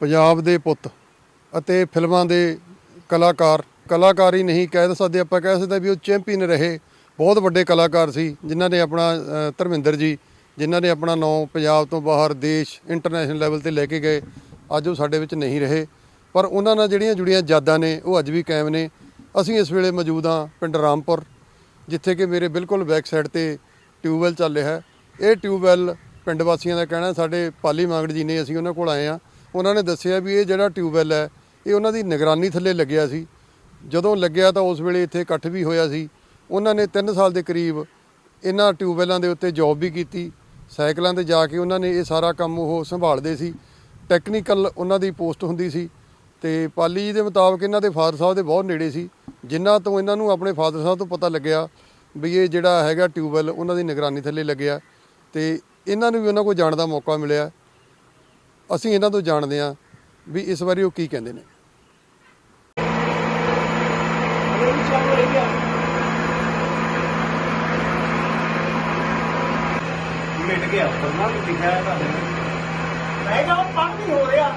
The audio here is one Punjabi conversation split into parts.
ਪੰਜਾਬ ਦੇ ਪੁੱਤ ਅਤੇ ਫਿਲਮਾਂ ਦੇ ਕਲਾਕਾਰ ਕਲਾਕਾਰ ਹੀ ਨਹੀਂ ਕਹਿ ਸਕਦੇ ਆਪਾਂ, ਕਹਿ ਸਕਦੇ ਵੀ ਉਹ ਚੈਂਪੀਅਨ ਰਹੇ। ਬਹੁਤ ਵੱਡੇ ਕਲਾਕਾਰ ਸੀ, ਜਿਨ੍ਹਾਂ ਨੇ ਆਪਣਾ ਧਰਮਿੰਦਰ ਜੀ, ਜਿਨ੍ਹਾਂ ਨੇ ਆਪਣਾ ਨਾਂ ਪੰਜਾਬ ਤੋਂ ਬਾਹਰ ਦੇਸ਼ ਇੰਟਰਨੈਸ਼ਨਲ ਲੈਵਲ ਤੇ ਲੈ ਕੇ ਗਏ। ਅੱਜ ਉਹ ਸਾਡੇ ਵਿੱਚ ਨਹੀਂ ਰਹੇ। ਪਰ ਉਹਨਾਂ ਨਾਲ ਜਿਹੜੀਆਂ ਜੁੜੀਆਂ ਯਾਦਾਂ ਨੇ, ਉਹ ਅੱਜ ਵੀ ਕਾਇਮ ਨੇ। ਅਸੀਂ ਇਸ ਵੇਲੇ ਮੌਜੂਦ ਹਾਂ ਪਿੰਡ ਰਾਮਪੁਰ, ਜਿੱਥੇ ਕਿ ਮੇਰੇ ਬਿਲਕੁਲ ਬੈਕ ਸਾਈਡ ਤੇ ਟਿਊਬਵੈਲ ਚੱਲ ਰਿਹਾ ਹੈ। ਇਹ ਟਿਊਬਵੈਲ ਪਿੰਡ ਵਾਸੀਆਂ ਦਾ ਕਹਿਣਾ, ਸਾਡੇ ਪਾਲੀ ਮਾਂਗੜ ਜੀ ਨੇ ਅਸੀਂ ਉਹਨਾਂ ਕੋਲ ਆਏ ਆ ਉਹਨਾਂ ਨੇ ਦੱਸਿਆ ਵੀ ਇਹ ਜਿਹੜਾ ਟਿਊਬਵੈਲ ਹੈ, ਇਹ ਉਹਨਾਂ ਦੀ ਨਿਗਰਾਨੀ ਥੱਲੇ ਲੱਗਿਆ ਸੀ। ਜਦੋਂ ਲੱਗਿਆ ਤਾਂ ਉਸ ਵੇਲੇ ਇੱਥੇ ਇਕੱਠ ਵੀ ਹੋਇਆ ਸੀ। ਉਹਨਾਂ ਨੇ 3 ਸਾਲ ਦੇ ਕਰੀਬ ਇਹਨਾਂ ਟਿਊਬਵੈਲਾਂ ਦੇ ਉੱਤੇ ਜੌਬ ਵੀ ਕੀਤੀ। ਸਾਈਕਲਾਂ ਤੇ ਜਾ ਕੇ ਉਹਨਾਂ ਨੇ ਇਹ ਸਾਰਾ ਕੰਮ ਉਹ ਸੰਭਾਲਦੇ ਸੀ। ਟੈਕਨੀਕਲ ਉਹਨਾਂ ਦੀ ਪੋਸਟ ਹੁੰਦੀ ਸੀ ਤੇ ਪਾਲੀ ਜੀ ਦੇ ਮੁਤਾਬਕ ਇਹਨਾਂ ਦੇ ਫਾਦਰ ਸਾਹਿਬ ਦੇ ਬਹੁਤ ਨੇੜੇ ਸੀ ਜਿਨ੍ਹਾਂ ਤੋਂ ਇਹਨਾਂ ਨੂੰ ਆਪਣੇ ਫਾਦਰ ਸਾਹਿਬ ਤੋਂ ਪਤਾ ਲੱਗਿਆ ਵੀ ਇਹ ਜਿਹੜਾ ਹੈਗਾ ਟਿਊਬਵੈਲ ਉਹਨਾਂ ਦੀ ਨਿਗਰਾਨੀ ਥੱਲੇ ਲੱਗਿਆ ਤੇ ਇਹਨਾਂ ਨੂੰ ਵੀ ਉਹਨਾਂ ਕੋਲ ਜਾਣ ਦਾ ਮੌਕਾ ਮਿਲਿਆ। ਅਸੀਂ ਇਹਨਾਂ ਤੋਂ ਜਾਣਦੇ ਹਾਂ ਵੀ ਇਸ ਬਾਰੇ ਉਹ ਕੀ ਕਹਿੰਦੇ ਨੇ। ਮਿਟ ਗਿਆ। ਬੰਨਾ ਵੀ ਦਿਖਿਆ ਹੈ ਤੁਹਾਡੇ ਮੈਂ ਕਿਹਾ ਉਹ ਹੋ ਰਿਹਾ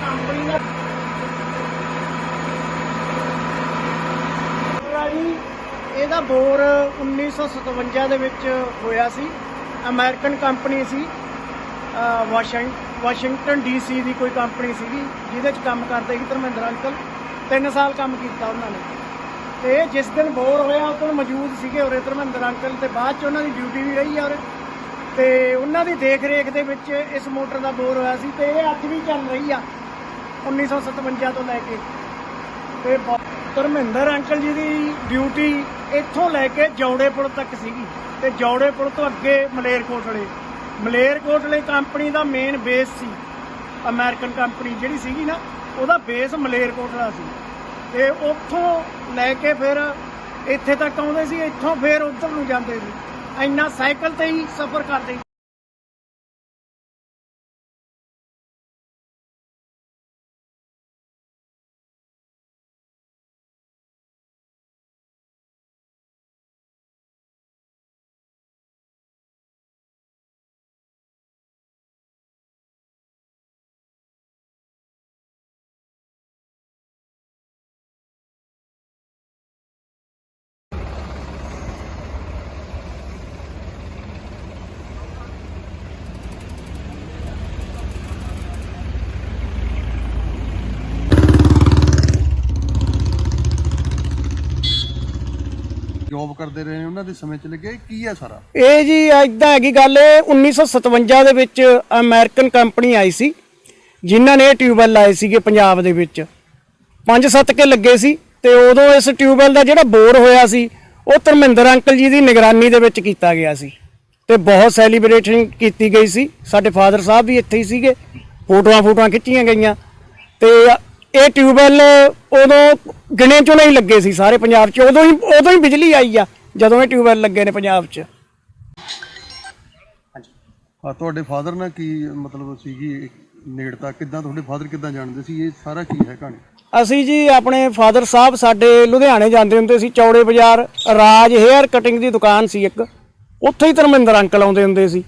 ਕੰਪਨੀ ਦਾ ਪੂਰਾ ਜੀ ਇਹਦਾ ਬੋਰ 1957 ਦੇ ਵਿੱਚ ਹੋਇਆ ਸੀ। ਅਮਰੀਕਨ ਕੰਪਨੀ ਸੀ। ਅਹ ਵਾਸ਼ਿੰਗ, ਵਾਸ਼ਿੰਗਟਨ ਡੀਸੀ ਦੀ ਕੋਈ ਕੰਪਨੀ ਸੀਗੀ, ਜਿਹਦੇ ਚ ਕੰਮ ਕਰਦੇ ਸੀ ਧਰਮਿੰਦਰ ਅੰਕਲ। 3 ਸਾਲ ਕੰਮ ਕੀਤਾ ਉਹਨਾਂ ਨੇ। ਤੇ ਜਿਸ ਦਿਨ ਬੋਰ ਹੋਇਆ ਉਦੋਂ ਮੌਜੂਦ ਸੀਗੇ ਉਰੇ ਧਰਮਿੰਦਰ ਅੰਕਲ ਤੇ ਬਾਅਦ ਚ ਉਹਨਾਂ ਦੀ ਡਿਊਟੀ ਵੀ ਰਹੀ ਆ ਉਰੇ। ਤੇ ਉਹਨਾਂ ਦੀ ਦੇਖ ਰੇਖ ਦੇ ਵਿੱਚ ਇਸ ਮੋਟਰ ਦਾ ਬੋਰ ਹੋਇਆ ਸੀ ਤੇ ਇਹ ਅੱਜ ਵੀ ਚੱਲ ਰਹੀ ਆ 1957 ਤੋਂ ਲੈ ਕੇ। ਤੇ ਧਰਮਿੰਦਰ ਅੰਕਲ ਜੀ ਦੀ ਡਿਊਟੀ ਇੱਥੋਂ ਲੈ ਕੇ ਜੌੜੇ ਤੱਕ ਸੀਗੀ। ਤੇ ਜੌੜੇ ਤੋਂ ਅੱਗੇ ਮਲੇਰਕੋਟਲੇ। ਮਲੇਰਕੋਟਲੇ ਕੰਪਨੀ ਦਾ ਮੇਨ ਬੇਸ ਸੀ। ਅਮਰੀਕਨ ਕੰਪਨੀ ਜਿਹੜੀ ਸੀਗੀ ਨਾ, ਉਹਦਾ ਬੇਸ ਮਲੇਰਕੋਟਲਾ ਸੀ। ਤੇ ਉੱਥੋਂ ਲੈ ਕੇ ਫਿਰ ਇੱਥੇ ਤੱਕ ਆਉਂਦੇ ਸੀ, ਇੱਥੋਂ ਫਿਰ ਉੱਧਰ ਨੂੰ ਜਾਂਦੇ ਸੀ। ਇੰਨਾ ਸਾਈਕਲ ਤੇ ਹੀ ਸਫ਼ਰ ਕਰਦੇ ਜੌਬ ਕਰਦੇ ਰਹੇ ਨੇ ਉਹਨਾਂ ਦੇ ਸਮੇਂ ਚ ਲੱਗਿਆ ਇਹ ਕੀ ਹੈ ਸਾਰਾ? ਇਹ ਜੀ ਇਦਾਂ ਹੈਗੀ ਗੱਲ ਇਹ 1957 ਦੇ ਵਿੱਚ ਅਮਰੀਕਨ ਕੰਪਨੀ ਆਈ ਸੀ, ਜਿਨ੍ਹਾਂ ਨੇ ਇਹ ਟਿਊਬਵੈਲ ਲਾਏ ਸੀਗੇ ਪੰਜਾਬ ਦੇ ਵਿੱਚ। ਪੰਜ ਸੱਤ ਕੇ ਲੱਗੇ ਸੀ, ਤੇ ਉਦੋਂ ਇਸ ਟਿਊਬਵੈਲ ਦਾ ਜਿਹੜਾ ਬੋਰ ਹੋਇਆ ਸੀ, ਉਹ ਧਰਮਿੰਦਰ ਅੰਕਲ ਜੀ ਦੀ ਨਿਗਰਾਨੀ ਦੇ ਵਿੱਚ ਕੀਤਾ ਗਿਆ ਸੀ। ਤੇ ਬਹੁਤ ਸੈਲੀਬ੍ਰੇਸ਼ਨ ਕੀਤੀ ਗਈ ਸੀ। ਸਾਡੇ ਫਾਦਰ ਸਾਹਿਬ ਵੀ ਇੱਥੇ ਹੀ ਸੀਗੇ, ਫੋਟੋਆਂ ਫੋਟੋਆਂ ਖਿੱਚੀਆਂ ਗਈਆਂ। ਤੇ ਇਹ ਟਿਊਬਵੈਲ ਉਦੋਂ ਗਿਣੇ ਚੋਂ ਨਹੀਂ ਲੱਗੇ ਸੀ ਸਾਰੇ ਪੰਜਾਬ 'ਚ। ਉਦੋਂ ਹੀ ਉਦੋਂ ਹੀ ਬਿਜਲੀ ਆਈ ਆ ਜਦੋਂ ਇਹ ਟਿਊਬਵੈਲ ਲੱਗੇ ਨੇ ਪੰਜਾਬ 'ਚ। ਹਾਂ ਤੁਹਾਡੇ ਫਾਦਰ ਨਾਲ ਕੀ ਮਤਲਬ ਸੀਗੀ ਨੇੜਤਾ? ਕਿੱਦਾਂ ਤੁਹਾਡੇ ਫਾਦਰ ਕਿੱਦਾਂ ਜਾਣਦੇ ਸੀ? ਇਹ ਸਾਰਾ ਕੀ ਹੈ ਕਹਾਣੀ? ਅਸੀਂ ਜੀ ਆਪਣੇ ਫਾਦਰ ਸਾਹਿਬ ਸਾਡੇ ਲੁਧਿਆਣੇ ਜਾਂਦੇ ਹੁੰਦੇ ਸੀ ਚੌੜੇ ਬਾਜ਼ਾਰ ਰਾਜ ਹੇਅਰ ਕਟਿੰਗ ਦੀ ਦੁਕਾਨ ਸੀ ਇੱਕ। ਉੱਥੇ ਹੀ ਧਰਮਿੰਦਰ ਅੰਕਲ ਆਉਂਦੇ ਹੁੰਦੇ ਸੀ।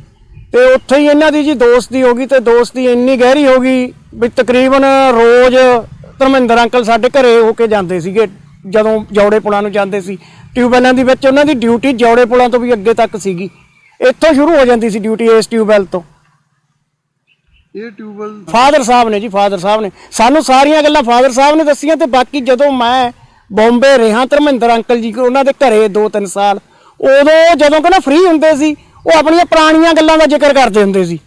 ਤੇ ਉੱਥੇ ਹੀ ਇਹਨਾਂ ਦੀ ਜੀ ਦੋਸਤੀ ਹੋ ਗਈ ਤੇ ਦੋਸਤੀ ਇੰਨੀ ਗਹਿਰੀ ਹੋ ਗਈ ਵੀ ਤਕਰੀਬਨ ਰੋਜ਼ ਧਰਮਿੰਦਰ ਅੰਕਲ ਸਾਡੇ ਘਰੇ ਹੋ ਕੇ ਜਾਂਦੇ ਸੀਗੇ ਜਦੋਂ ਜੌੜੇ ਪੁਲਾਂ ਨੂੰ ਜਾਂਦੇ ਸੀ। ਟਿਊਬਵੈਲਾਂ ਦੇ ਵਿੱਚ ਉਹਨਾਂ ਦੀ ਡਿਊਟੀ ਜੌੜੇ ਪੁਲਾਂ ਤੋਂ ਵੀ ਅੱਗੇ ਤੱਕ ਸੀਗੀ। ਇੱਥੋਂ ਸ਼ੁਰੂ ਹੋ ਜਾਂਦੀ ਸੀ ਡਿਊਟੀ ਇਸ ਟਿਊਬਵੈਲ ਤੋਂ। ਇਹ ਟਿਊਬਵੈਲ ਫਾਦਰ ਸਾਹਿਬ ਨੇ ਜੀ ਫਾਦਰ ਸਾਹਿਬ ਨੇ। ਸਾਨੂੰ ਸਾਰੀਆਂ ਗੱਲਾਂ ਫਾਦਰ ਸਾਹਿਬ ਨੇ ਦੱਸੀਆਂ ਤੇ ਬਾਕੀ ਜਦੋਂ ਮੈਂ ਬੰਬੇ ਰਿਹਾ ਧਰਮਿੰਦਰ ਅੰਕਲ ਜੀ ਉਹਨਾਂ ਦੇ ਘਰੇ 2-3 ਸਾਲ ਉਦੋਂ ਜਦੋਂ ਕਹਿੰਦਾ ਫ੍ਰੀ ਹੁੰਦੇ ਸੀ ਉਹ ਆਪਣੀਆਂ ਪੁਰਾਣੀਆਂ ਗੱਲਾਂ ਦਾ ਜ਼ਿਕਰ ਕਰਦੇ ਹੁੰਦੇ ਸੀ।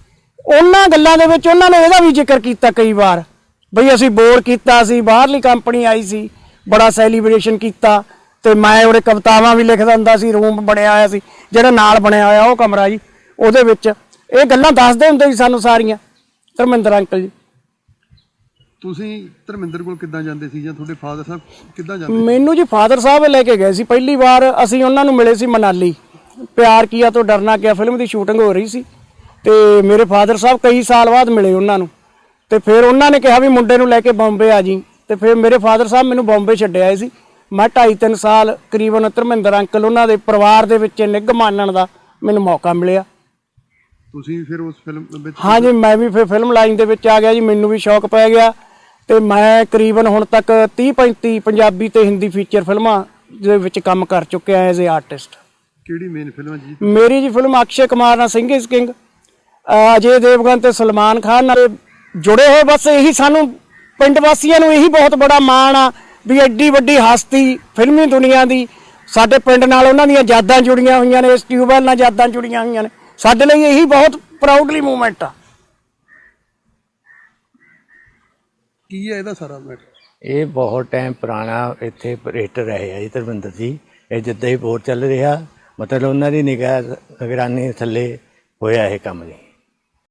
ਉਹਨਾਂ ਗੱਲਾਂ ਦੇ ਵਿੱਚ ਉਹਨਾਂ ਨੇ ਇਹਦਾ ਵੀ ਜ਼ਿਕਰ ਕੀਤਾ ਕਈ ਵਾਰ। ਬਈ ਅਸੀਂ ਬੋਰ ਕੀਤਾ ਸੀ ਬਾਹਰਲੀ ਕੰਪਨੀ ਆਈ ਸੀ ਬੜਾ ਸੈਲੀਬ੍ਰੇਸ਼ਨ ਕੀਤਾ ਤੇ ਮੈਂ ਉਹਦੇ ਕਵਿਤਾਵਾਂ ਵੀ ਲਿਖਦਾ ਹੁੰਦਾ ਸੀ ਰੂਮ ਬਣਿਆ ਹੋਇਆ ਸੀ ਜਿਹੜਾ ਨਾਲ ਬਣਿਆ ਹੋਇਆ ਉਹ ਕਮਰਾ ਜੀ ਉਹਦੇ ਵਿੱਚ ਇਹ ਗੱਲਾਂ ਦੱਸਦੇ ਹੁੰਦੇ ਸੀ ਸਾਨੂੰ ਸਾਰੀਆਂ। ਧਰਮਿੰਦਰ ਅੰਕਲ ਜੀ। ਤੁਸੀਂ ਧਰਮਿੰਦਰ ਕੋਲ ਕਿੱਦਾਂ ਜਾਂਦੇ ਸੀ ਜਾਂ ਤੁਹਾਡੇ ਫਾਦਰ ਸਾਹਿਬ ਕਿੱਦਾਂ ਜਾਂਦੇ ਮੈਨੂੰ ਜੀ ਫਾਦਰ ਸਾਹਿਬ ਲੈ ਕੇ ਗਏ ਸੀ ਪਹਿਲੀ ਵਾਰ ਅਸੀਂ ਉਹਨਾਂ ਨੂੰ ਮਿਲੇ ਸੀ ਮਨਾਲੀ। ਪਿਆਰ ਕੀਆ ਤੋਂ ਡਰਨਾ ਕਿਆ ਫਿਲਮ ਦੀ ਸ਼ੂਟਿੰਗ ਹੋ ਰਹੀ ਸੀ। ਤੇ ਮੇਰੇ ਫਾਦਰ ਸਾਹਿਬ ਕਈ ਸਾਲ ਬਾਅਦ ਮਿਲੇ ਉਹਨਾਂ ਨੂੰ। ਤੇ ਫਿਰ ਉਹਨਾਂ ਨੇ ਕਿਹਾ ਵੀ ਮੁੰਡੇ ਨੂੰ ਲੈ ਕੇ ਬੰਬੇ ਆ ਜੀ। ਤੇ ਫਿਰ ਮੇਰੇ ਫਾਦਰ ਸਾਹਿਬ ਮੈਨੂੰ ਬੰਬੇ ਛੱਡ ਆਏ ਸੀ। ਮੈਂ 2.5 3 ਸਾਲ ਕਰੀਬਨ ਧਰਮਿੰਦਰ ਅੰਕਲ ਉਹਨਾਂ ਦੇ ਪਰਿਵਾਰ ਦੇ ਵਿੱਚ ਨਿੱਘ ਮਾਣਨ ਦਾ ਮੈਨੂੰ ਮੌਕਾ ਮਿਲਿਆ। ਤੁਸੀਂ ਫਿਰ ਉਸ ਫਿਲਮ ਵਿੱਚ ਹਾਂਜੀ ਮੈਂ ਵੀ ਫਿਰ ਫਿਲਮ ਲਾਈਨ ਦੇ ਵਿੱਚ ਆ ਗਿਆ ਜੀ ਮੈਨੂੰ ਵੀ ਸ਼ੌਕ ਪੈ ਗਿਆ। ਤੇ ਮੈਂ ਕਰੀਬਨ ਹੁਣ ਤੱਕ 30 35 ਪੰਜਾਬੀ ਤੇ ਹਿੰਦੀ ਫੀਚਰ ਫਿਲਮਾਂ ਦੇ ਵਿੱਚ ਕੰਮ ਕਰ ਚੁੱਕਿਆ ਐਜ਼ ਅ ਆਰਟਿਸਟ ਕਿਹੜੀ ਮੇਨ ਫਿਲਮ ਜੀ? ਮੇਰੀ ਜੀ ਫਿਲਮ ਅਕਸ਼ੇ ਕੁਮਾਰ ਨਾਲ ਸਿੰਘ ਇਸ ਕਿੰਗ ਅਜੇ ਦੇਵਗਨ ਤੇ ਸਲਮਾਨ ਖਾਨ ਨਾਲ ਜੁੜੇ ਹੋਏ ਬਸ ਇਹੀ ਸਾਨੂੰ ਪਿੰਡ ਵਾਸੀਆਂ ਨੂੰ ਇਹੀ ਬਹੁਤ ਬੜਾ ਮਾਣ ਆ ਵੀ ਐਡੀ ਵੱਡੀ ਹਸਤੀ ਫਿਲਮੀ ਦੁਨੀਆ ਦੀ ਸਾਡੇ ਪਿੰਡ ਨਾਲ ਉਹਨਾਂ ਦੀਆਂ ਯਾਦਾਂ ਜੁੜੀਆਂ ਹੋਈਆਂ ਨੇ ਇਸ ਟਿਊਬਵੈਲ ਨਾਲ ਯਾਦਾਂ ਜੁੜੀਆਂ ਹੋਈਆਂ ਨੇ। ਸਾਡੇ ਲਈ ਇਹੀ ਬਹੁਤ ਪ੍ਰਾਊਡਲੀ ਮੂਮੈਂਟ ਆ। ਕੀ ਹੈ ਇਹਦਾ ਸਾਰਾ ਮੈਟਰ ਇਹ ਬਹੁਤ ਟਾਈਮ ਪੁਰਾਣਾ ਇੱਥੇ ਆਪਰੇਟਰ ਰਹੇ ਆ ਜੀ ਧਰਮਿੰਦਰ ਜੀ। ਇਹ ਜਿੱਦਾਂ ਹੀ ਬੋਰ ਚੱਲ ਰਿਹਾ ਮਤਲਬ ਉਹਨਾਂ ਦੀ ਨਿਗਾਹ ਨਿਗਰਾਨੀ ਥੱਲੇ ਹੋਇਆ ਇਹ ਕੰਮ ਜੀ।